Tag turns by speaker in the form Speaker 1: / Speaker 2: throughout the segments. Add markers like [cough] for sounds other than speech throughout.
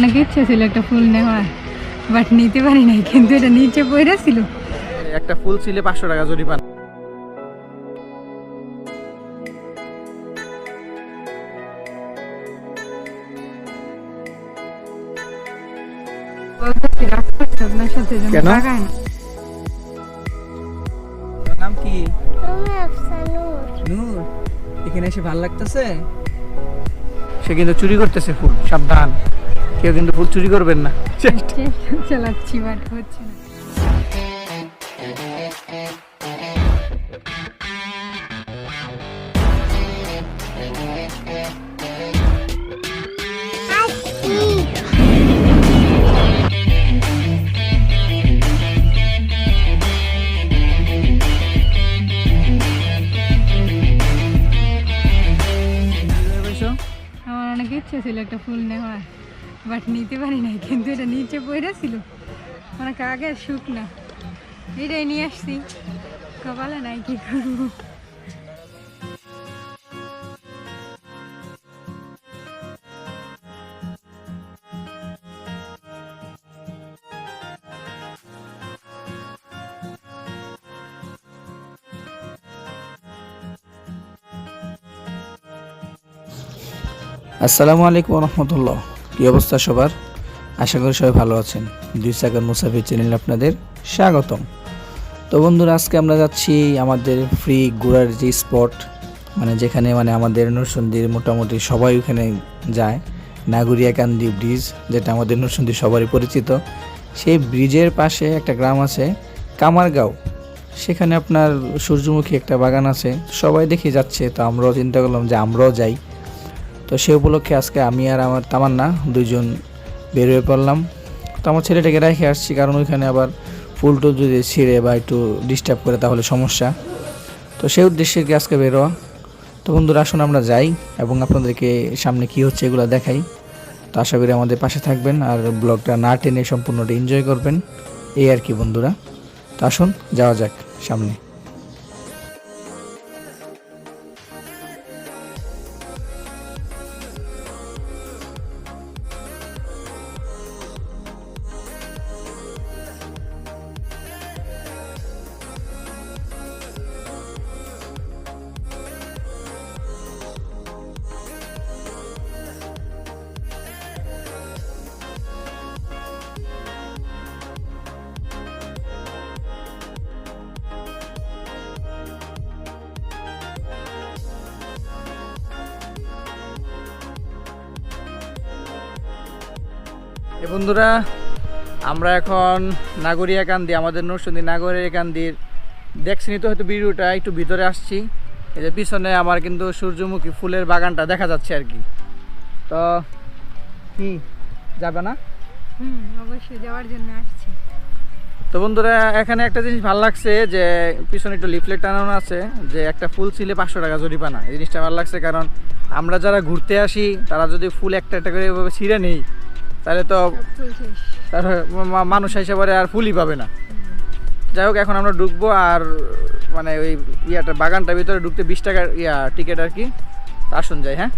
Speaker 1: অনেক ইচ্ছে ছিল একটা ফুল নেওয়ার বাট নিতে পারি নাই কিন্তু এটা নিচে পড়ে ছিল।
Speaker 2: একটা ফুল ছিলে পাঁচশো টাকা জরিমানা।
Speaker 1: আপনার সাথে যেন না।
Speaker 2: নাম কি নূর? এখানে এসে ভালো লাগতেছে? সে কিন্তু চুরি করতেছে ফুল সাবধান। কেউ কিন্তু ফুল চুরি করবেন না।
Speaker 1: চালাচ্ছি বাট হচ্ছে না। আমার অনেক ইচ্ছে ছিল একটা ফুল নেওয়ার। বাট নিতে পারি নাই, কিন্তু এটা নিচে পড়ে ছিল। অনেক আগে না। এটাই নিয়ে আসছি। কপালে নাই কি করব।
Speaker 3: আসসালামু আলাইকুম রহমতুল্লাহ। কী অবস্থা সবার? আশা করি সবাই ভালো আছেন। দুই সাগর মুসাফির চ্যানেল আপনাদের স্বাগতম। তো বন্ধুরা, আজকে আমরা যাচ্ছি আমাদের ফ্রি ঘোরার যে স্পট মানে যেখানে মানে আমাদের নরসন্দির মোটামুটি সবাই ওখানে যায়। নাগুরিয়া কান্দি ব্রিজ যেটা আমাদের নরসন্দি সবারই পরিচিত। সেই ব্রিজের পাশে একটা গ্রাম আছে, কামারগাঁও। সেখানে আপনার সূর্যমুখী একটা বাগান আছে। সবাই দেখে যাচ্ছে, তো আমরাও চিন্তা করলাম যে আমরাও যাই। তো সে উপলক্ষে আজকে আমি আর আমার তামান্না দুইজন বের হয়ে পড়লাম। তো আমার ছেলেটাকে রেখে আসছি, কারণ ওইখানে আবার ফুল টুল যদি ছিঁড়ে বা একটু ডিস্টার্ব করে তাহলে সমস্যা। তো সেই উদ্দেশ্যে কি আজকে বেরোয়া। তো বন্ধুরা, আসুন আমরা যাই এবং আপনাদেরকে সামনে কি হচ্ছে এগুলো দেখাই। তো আশা করি আমাদের পাশে থাকবেন আর ব্লগটা না টেনে সম্পূর্ণটা এনজয় করবেন। এই আর কি বন্ধুরা। তো আসুন, যাওয়া যাক সামনে।
Speaker 2: এ বন্ধুরা আমরা এখন নাগরিয়া কান্দি আমাদের নরসিংদী নাগরিয়া কান্দির দেখছিনি তো হয়তো ভিডিওটা একটু ভিতরে আসছি। এই যে পিছনে আমার কিন্তু সূর্যমুখী ফুলের বাগানটা দেখা যাচ্ছে আর কি। তো কি যাবে না?
Speaker 1: হুম অবশ্যই যাওয়ার জন্য আসছি।
Speaker 2: তো বন্ধুরা এখানে একটা জিনিস ভালো লাগছে যে পিছনে একটু লিফলেট টানানো আছে যে একটা ফুল ছিলে পাঁচশো টাকা জরিমানা। এই জিনিসটা ভালো লাগছে কারণ আমরা যারা ঘুরতে আসি তারা যদি ফুল একটা একটা করে এভাবে ছিঁড়ে নেই তাহলে তো মানুষ হিসেবে আর ফুলই পাবে না। যাই হোক, এখন আমরা ঢুকবো আর মানে ওই ইয়াটা, বাগানটার ভিতরে ঢুকতে বিশ টাকার ইয়া টিকিট আর কি। আসুন যাই হ্যাঁ?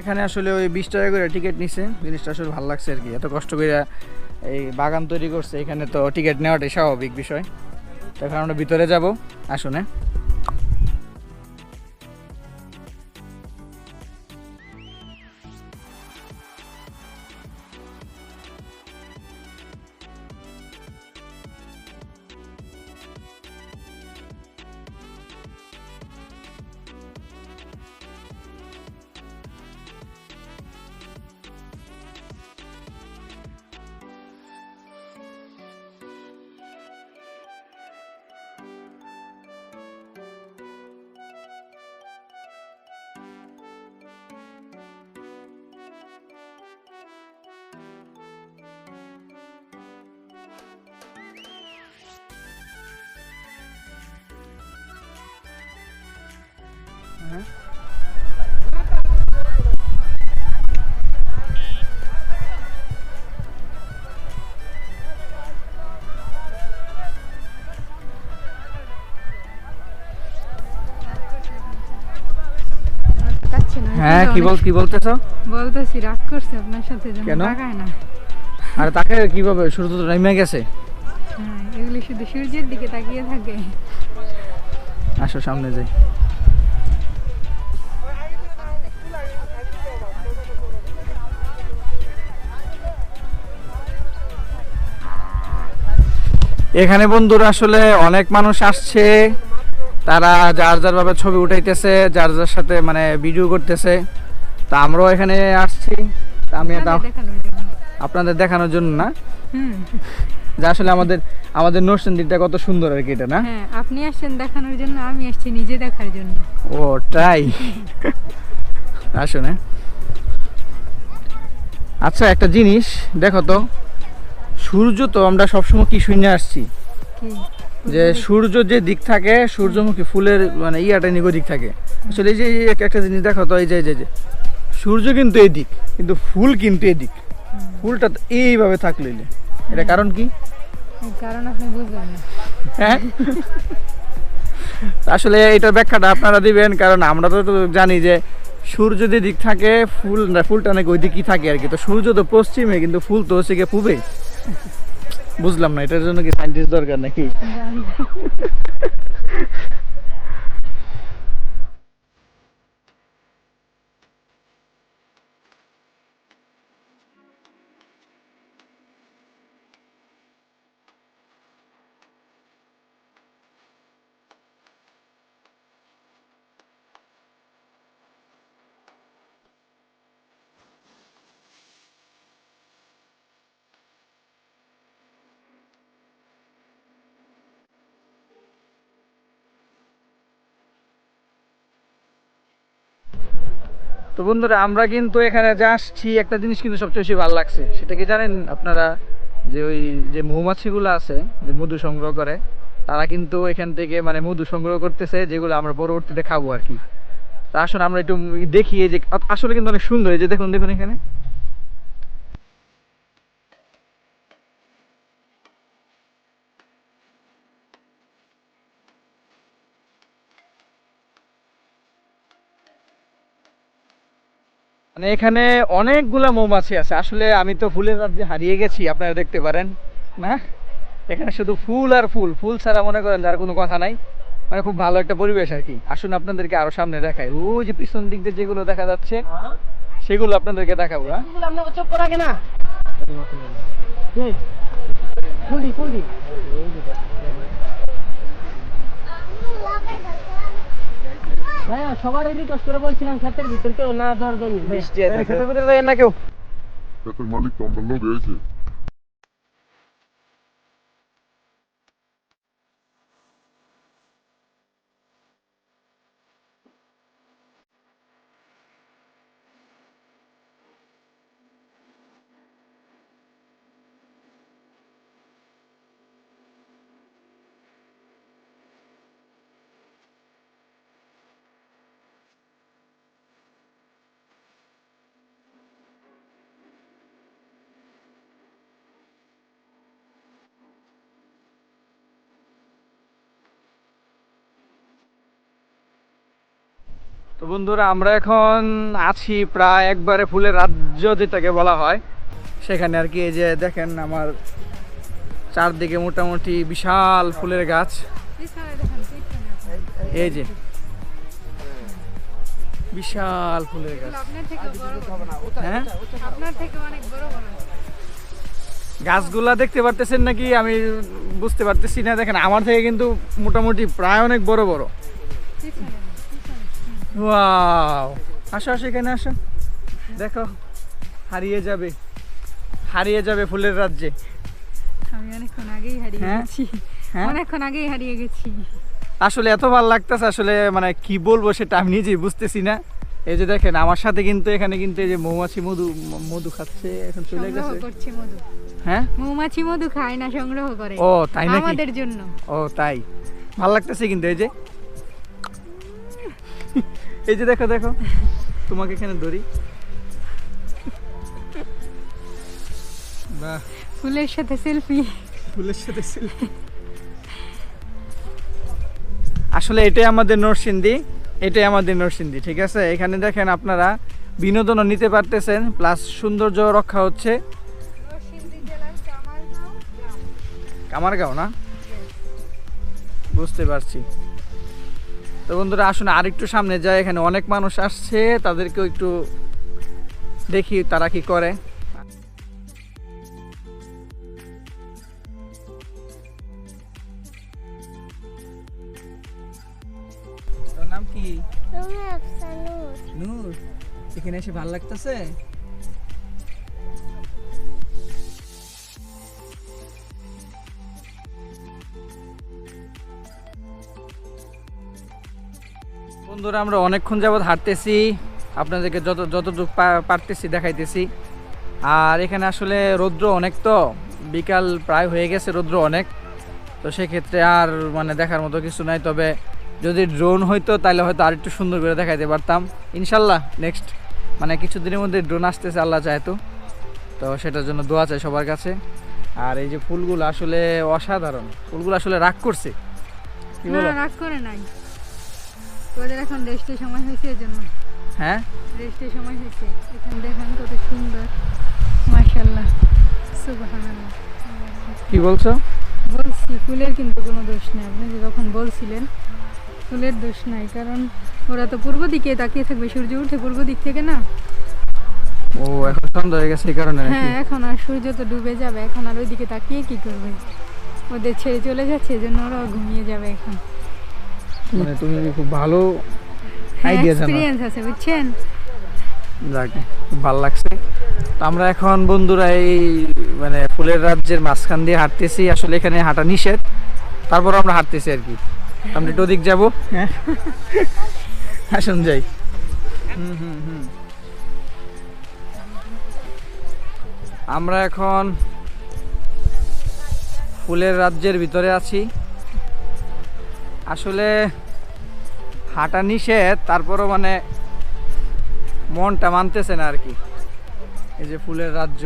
Speaker 2: এখানে আসলে ওই বিশ টাকা করে টিকিট নিছে। জিনিসটা আসলে ভালো লাগছে আর কি। এত কষ্ট করে এই বাগান তৈরি করছে, এখানে তো টিকিট নেওয়াটাই স্বাভাবিক বিষয়। তো এখন আমরা ভিতরে যাব, আসুন হ্যাঁ কি বল কি বলতেছো?
Speaker 1: বলতেছি রাগ করছে আপনার সাথে যেন
Speaker 2: আর তাকে কীভাবে? শুরু তো নেমে গেছে।
Speaker 1: হ্যাঁ এগুলি শুধু সূর্যের দিকে তাকিয়ে থাকে।
Speaker 2: আসো সামনে যাই। এখানে বন্ধুরা আসলে অনেক মানুষ আসছে। তারা যার যার ভাবে ছবি উঠাইতেছে যার যার সাথে মানে ভিডিও করতেছে। তা আমরাও এখানে আসছি। আমি
Speaker 1: আপনাদের দেখানোর জন্য।
Speaker 2: না? [laughs] যে আসলে আমাদের আমাদের নরসিংদীটা কত সুন্দর আর কি এটা না?
Speaker 1: হ্যাঁ আপনি আসছেন দেখানোর জন্য আমি আসছি নিজে দেখার জন্য।
Speaker 2: ও তাই? [laughs] আসুন হ্যাঁ। আচ্ছা একটা জিনিস দেখো তো। সূর্য তো আমরা সবসময় কি শুনে আসছি? যে সূর্য যে দিক থাকে সূর্যমুখী ফুলের মানে ইয়াটা নিগো দিক থাকে। আসলে এই যে একটা জিনিস দেখো তো এই যে এই যে সূর্য কিন্তু এই দিক কিন্তু ফুল কিন্তু এদিক ফুলটা তো এইভাবে থাকলে এটা কারণ কি?
Speaker 1: কারণ আপনি বুঝবেন না।
Speaker 2: হ্যাঁ? আসলে এটার ব্যাখ্যাটা আপনারা দিবেন কারণ আমরা তো জানি যে সূর্য যে দিক থাকে ফুল না ফুলটা নাকি ওই দিকই থাকে আর কি। তো সূর্য তো পশ্চিমে কিন্তু ফুল তো হচ্ছে গিয়ে পূবে। বুঝলাম না এটার জন্য কি সাইন্টিস্ট দরকার নাকি? তো বন্ধুরা, আমরা কিন্তু এখানে যা আসছি, একটা জিনিস কিন্তু সবচেয়ে বেশি ভালো লাগছে। সেটা কি জানেন আপনারা? যে ওই যে মৌমাছিগুলো আছে, যে মধু সংগ্রহ করে, তারা কিন্তু এখান থেকে মানে মধু সংগ্রহ করতেছে, যেগুলো আমরা পরবর্তীতে খাব আর কি। তা আসলে আমরা একটু দেখি যে আসলে কিন্তু অনেক সুন্দর এই যে দেখুন দেখুন এখানে। মানে এখানে অনেকগুলা মৌমাছি আছে। আসলে আমি তো ফুলের রাজ্যে হারিয়ে গেছি, আপনারা দেখতে পারেন, না? এখানে শুধু ফুল আর ফুল। ফুল ছাড়া মনে করেন যার কোনো কথা নাই। মানে খুব ভালো একটা পরিবেশ আর কি। আসুন আপনাদেরকে আরও সামনে দেখাই। ওই যে পিছন দিক দিয়ে যেগুলো দেখা যাচ্ছে, সেগুলো আপনাদেরকে দেখাবো হ্যাঁ
Speaker 4: সবার রিকোয়েস্ট করে বলছিলাম ক্ষেতের ভিতরে কেউ না ধর
Speaker 2: বৃষ্টি ক্ষেতের ভিতরে না কেউ।
Speaker 5: ক্ষেতের মালিক তো আমরা লোক হয়েছে
Speaker 2: তো বন্ধুরা, আমরা এখন আছি প্রায় একবারে ফুলের রাজ্য যেটাকে বলা হয়। সেখানে আর কি এই যে দেখেন আমার চারদিকে মোটামুটি বিশাল ফুলের গাছ। এই যে বিশাল ফুলের গাছ। হ্যাঁ? গাছগুলা দেখতে পারতেছেন নাকি? আমি বুঝতে পারতেছি না। দেখেন, আমার থেকে কিন্তু মোটামুটি প্রায় অনেক বড় বড়। ওয়াও আসো আসো এখানে আসো। দেখো হারিয়ে যাবে। হারিয়ে যাবে ফুলের রাজ্যে।
Speaker 1: আমি অনেকক্ষণ আগেই হারিয়ে
Speaker 2: হ্যাঁ?
Speaker 1: গেছি।
Speaker 2: হ্যাঁ?
Speaker 1: অনেকক্ষণ আগেই হারিয়ে গেছি।
Speaker 2: আসলে এত ভালো লাগতেছে আসলে মানে কি বলব সেটা আমি নিজেই বুঝতেছি না। এই যে দেখেন আমার সাথে কিন্তু এখানে কিন্তু এই যে মৌমাছি মধু মধু খাচ্ছে এখন চলে গেছে। হ্যাঁ?
Speaker 1: মৌমাছি মধু খায় না সংগ্রহ করে।
Speaker 2: ও তাই নাকি?
Speaker 1: আমাদের জন্য।
Speaker 2: ও তাই। ভালো লাগতেছে কিন্তু এই যে। এই যে দেখো দেখো। তোমাকে এখানে ধরি। বাহ।
Speaker 1: ফুলের সাথে সেলফি
Speaker 2: ফুলের সাথে selfie। আসলে এটাই আমাদের নরসিংদী এটাই আমাদের নরসিংদী ঠিক আছে? এখানে দেখেন আপনারা বিনোদনও নিতে পারতেছেন প্লাস সৌন্দর্য রক্ষা হচ্ছে। কামারগাঁও না? বুঝতে পারছি। তো বন্ধুরা আসুন আরেকটু সামনে যায় এখানে অনেক মানুষ আসছে তাদেরকেও একটু দেখি তারা কি করে। নাম কি? নূর এখানে এসে ভালো লাগতেছে? বন্ধুরা আমরা অনেকক্ষণ যাবৎ হাঁটতেছি। আপনাদেরকে যত যতটুকু পারতেছি দেখাইতেছি। আর এখানে আসলে রৌদ্র অনেক তো। বিকাল প্রায় হয়ে গেছে রৌদ্র অনেক। তো সেক্ষেত্রে আর মানে দেখার মতো কিছু নাই। তবে যদি ড্রোন হইতো তাহলে হয়তো আর একটু সুন্দর করে দেখাইতে পারতাম। ইনশাল্লাহ নেক্সট মানে কিছুদিনের মধ্যে ড্রোন আসতেছে আল্লাহ চাইতো তো। সেটার জন্য দোয়া চাই সবার কাছে। আর এই যে ফুলগুলো আসলে অসাধারণ। ফুলগুলো আসলে রাগ করছে। কি বলো?
Speaker 1: রাগ করে নাই। ওদের এখন রেস্টের সময় হয়েছে এই জন্য।
Speaker 2: হ্যাঁ?
Speaker 1: রেস্টের সময় হয়েছে। এখানে দেখেন কত সুন্দর। মাশাল্লাহ সুবহানাল্লাহ।
Speaker 2: কি বলছো?
Speaker 1: বলছি ফুলের কিন্তু কোনো দোষ নেই। আপনি যে যখন বলছিলেন ফুলের দোষ নাই। কারণ ওরা তো পূর্ব দিকে তাকিয়ে থাকবে। সূর্য উঠে পূর্ব দিক থেকে না?
Speaker 2: ও এখন সন্ধ্যা হয়ে গেছে এই কারণে
Speaker 1: হ্যাঁ এখন আর সূর্য তো ডুবে যাবে। এখন আর ওইদিকে তাকিয়ে কি করবে? ওদের ছেড়ে চলে যাচ্ছে। এই জন্য ওরাও ঘুমিয়ে যাবে এখন।
Speaker 2: মানে তুমি খুব ভালো আইডিয়া জানো?
Speaker 1: এক্সপিরিয়েন্স আছে বুঝছেন?
Speaker 2: যাক ভালো লাগছে। তো আমরা এখন বন্ধুরা এই মানে ফুলের রাজ্যের মাঝখান দিয়ে হাঁটতেছি। আসলে এখানে হাঁটা নিষেধ। তারপর আমরা হাঁটতেছি আর কি। আমরা একটু ওদিক যাব। হ্যাঁ। আসুন যাই। হুম হুম হুম আমরা এখন ফুলের রাজ্যের ভিতরে আছি। আসলে হাঁটা নিষেধ, তারপরও মানে মনটা মানতেছে না আর কি এই যে ফুলের রাজ্য।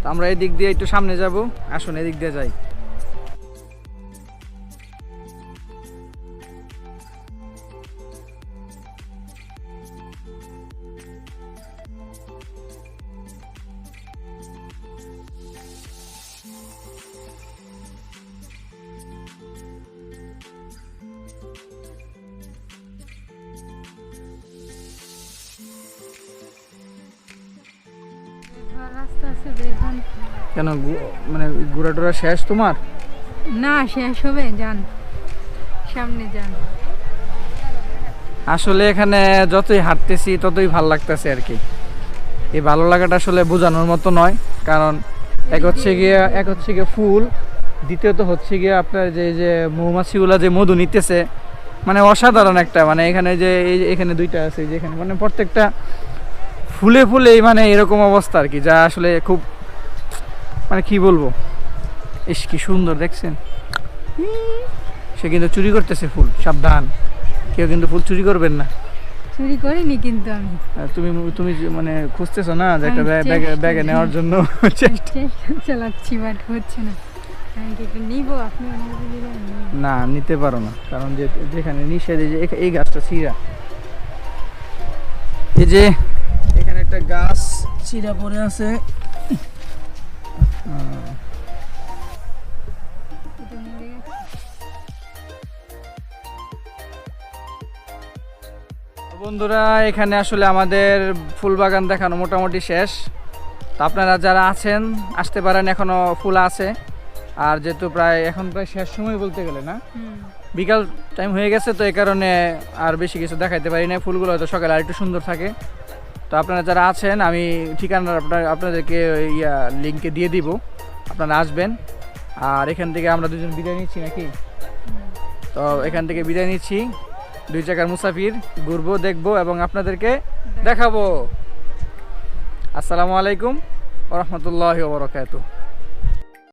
Speaker 2: তো আমরা এই দিক দিয়ে একটু সামনে যাব। আসুন, এদিক দিয়ে যাই। কেন মানে ঘোরা টোরা শেষ তোমার?
Speaker 1: না শেষ হবে যান। সামনে যান।
Speaker 2: আসলে এখানে যতই হাঁটতেছি ততই ভালো লাগতেছে আর কি। এই ভালো লাগাটা আসলে বোঝানোর মতো নয় কারণ এক হচ্ছে গিয়ে এক হচ্ছে গিয়ে ফুল দ্বিতীয়ত হচ্ছে গিয়ে আপনার যে যে মৌমাছিগুলা যে মধু নিতেছে মানে অসাধারণ একটা মানে এখানে যে এই যে এখানে দুইটা আছে যে এখানে মানে প্রত্যেকটা ফুলে ফুলেই মানে এরকম অবস্থা আর কি যা আসলে খুব মানে কি বলব? ইস কি সুন্দর দেখছেন? সে কিন্তু চুরি করতেছে ফুল সাবধান। কেউ কিন্তু ফুল চুরি করবেন না।
Speaker 1: চুরি করিনি কিন্তু আমি।
Speaker 2: তুমি তুমি যে মানে খুঁজতেছো না যে একটা ব্যাগ- ব্যাগে নেওয়ার জন্য চেষ্টা
Speaker 1: চালাচ্ছি বাট হচ্ছে না।
Speaker 2: না নিতে পারো না। কারণ যে যেখানে নিষেধ এই যে এই গাছটা ছিঁড়া। এই যে একটা গাছ ছিঁড়া পড়ে আছে। বন্ধুরা এখানে আসলে আমাদের ফুল বাগান দেখানো মোটামুটি শেষ। তো আপনারা যারা আছেন আসতে পারেন এখনও ফুল আছে। আর যেহেতু প্রায় এখন প্রায় শেষ সময় বলতে গেলে না? বিকাল টাইম হয়ে গেছে তো এই কারণে আর বেশি কিছু দেখাইতে পারি না ফুলগুলো হয়তো সকালে আর একটু সুন্দর থাকে। তো আপনারা যারা আছেন, আমি ঠিকানা আপনার আপনাদেরকে ইয়া লিঙ্কে দিয়ে দিব। আপনারা আসবেন। আর এখান থেকে আমরা দুজন বিদায় নিচ্ছি নাকি? তো এখান থেকে বিদায় নিচ্ছি। দুই চাকার মুসাফির, ঘুরবো, দেখব এবং আপনাদেরকে দেখাবো। আসসালামু আলাইকুম রহমতুল্লাহ বরকাত